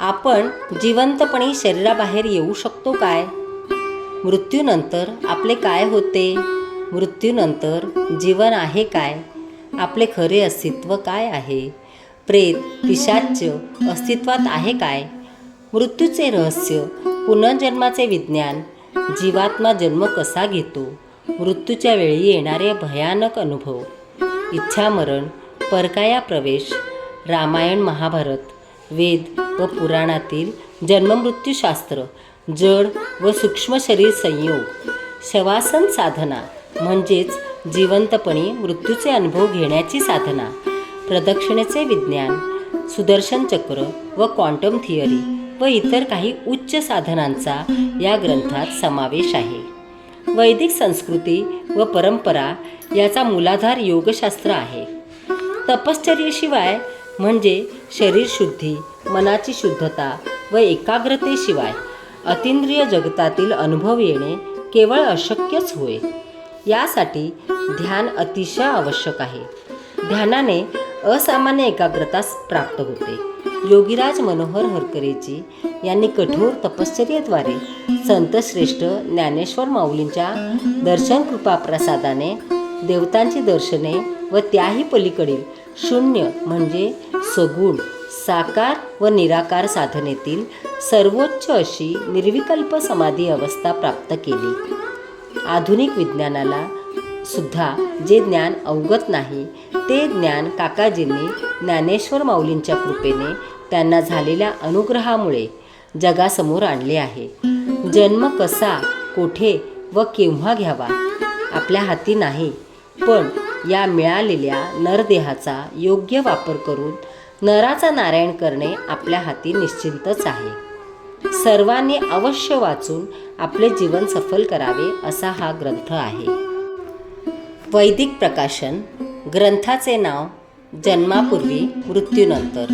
आपण जिवंतपणे शरीराबाहेर येऊ शकतो काय? मृत्यूनंतर आपले काय होते? मृत्यूनंतर जीवन आहे काय? आपले खरे अस्तित्व काय आहे? प्रेत पिशाच्य अस्तित्वात आहे काय? मृत्यूचे रहस्य पुनर्जन्माचे विज्ञान जीवात्मा जन्म कसा घेतो? मृत्यूच्या वेळी येणारे भयानक अनुभव इच्छामरण परकाया प्रवेश रामायण महाभारत वेद व पुराणातील जन्ममृत्यूशास्त्र जड व सूक्ष्म शरीर संयोग शवासन साधना म्हणजेच जिवंतपणी मृत्यूचे अनुभव घेण्याची साधना प्रदक्षिणेचे विज्ञान सुदर्शन चक्र व क्वांटम थिअरी व इतर काही उच्च साधनांचा या ग्रंथात समावेश आहे. वैदिक संस्कृती व परंपरा याचा मूलाधार योगशास्त्र आहे. तपश्चर्येशिवाय म्हणजे शरीर शुद्धी मनाची शुद्धता व एकाग्रतेशिवाय अतिंद्रिय जगतातील अनुभव येणे केवळ अशक्यच होय. यासाठी ध्यान अतिशय आवश्यक आहे. ध्यानाने असामान्य एकाग्रता प्राप्त होते. योगीराज मनोहर हरकरेजी यांनी कठोर तपश्चर्येद्वारे संतश्रेष्ठ ज्ञानेश्वर माऊलींच्या दर्शन कृपा प्रसादाने देवतांची दर्शने व त्याही पलीकडील शून्य म्हणजे सगुण साकार व निराकार साधनेतील सर्वोच्च अशी निर्विकल्प समाधी अवस्था प्राप्त केली. आधुनिक विज्ञानाला सुद्धा जे ज्ञान अवगत नाही ते ज्ञान काकाजींनी ज्ञानेश्वर माऊलींच्या कृपेने त्यांना झालेल्या अनुग्रहामुळे जगासमोर आणले आहे. जन्म कसा कोठे व केव्हा घ्यावा आपल्या हाती नाही पण या मिळालेल्या नरदेहाचा योग्य वापर करून नराचा नारायण करणे आपल्या हाती निश्चिंतच आहे. सर्वांनी अवश्य वाचून आपले जीवन सफल करावे असा हा ग्रंथ आहे. वैदिक प्रकाशन ग्रंथाचे नाव जन्मापूर्वी मृत्यूनंतर.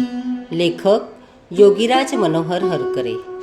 लेखक योगीराज मनोहर हरकरे.